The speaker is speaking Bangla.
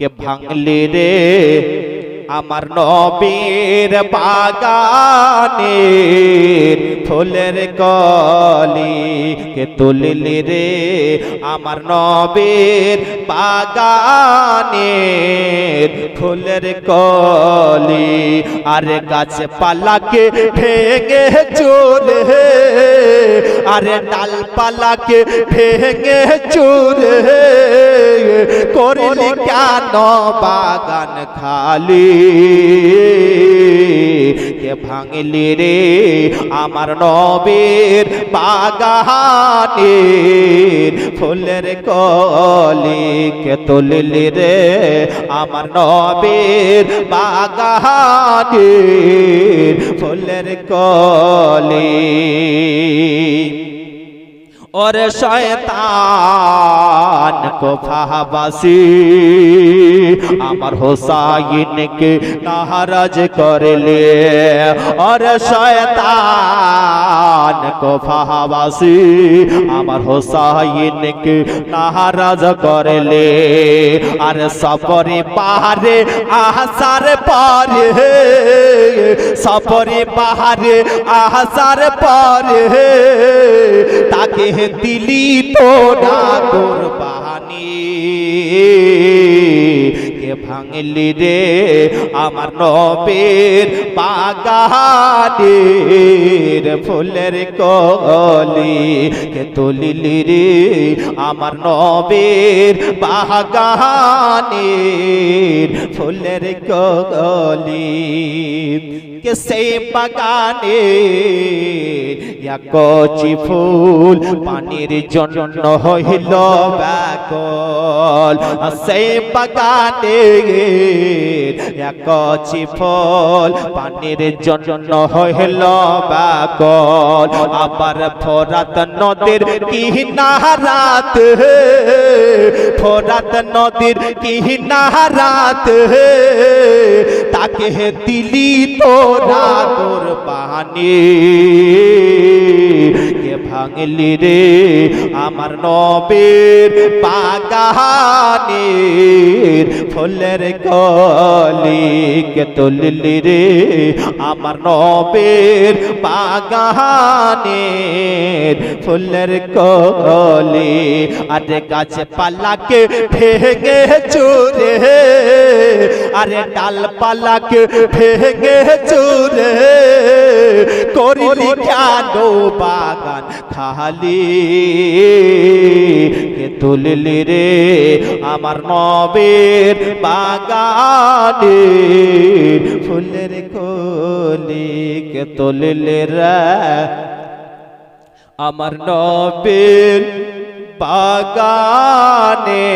কে ভাঙলি রে আমার নবীর বাগানে ফুলের কলি? কে তুললি রে আমার নবীর বাগানে ফুলের কলি? আরে গাছ পালাকে ভেঙে চলে আরে ডালপালাকে ভেঙে চুরে? করলি কেন বাগান খালি? কে ভাঙলি রে আমার নবীর বাগানের ফুলের কলি কে তুললি রে আমার নবীর বাগানের ফুলের কলি। ওর শয়তান কোফাবাসি আমার হোসাইনকে নারাজ করলে, ওর শয়তান কোফাবাসি আমার হোসাইনকে নারাজ করলে, আর সপরে পাহাড়ে, আহাসার পরে সপরে পাহাড়ে, আহাসার পরে, তাকে দিলি তোরা কোরবানি। কে ভাঙলি রে আমার নবের বাগানের ফুলের কলি। কে তুলিলি রে আমার নবের বাগানের ফুলের কলি। কে সেই বাগানে কচি ফুল পানির জন্য হইল ব্যাকল সেই বাগানে কচি ফুল পানির জন্য হইল ব্যাকল আবার ফোরাত নদীর কিনারাত ফোরাত নদীর কিনারাত তাকে দিলি তোরা পানি কে ভাঙলি রে আমার নবের বাগানের ফুলের কলি কে তুললি রে। আমার নবের বাগানের ফুলের কলি আরে গাছ পালাকে ভেঙে চুরে। আরে ডালপালাকে ভেঙে চুরে। করিলি কেন বাগান খালি? তুললি রে আমার নবের বাগানে। ফুলের কলি কে তুললি রে আমার নবের বাগানে।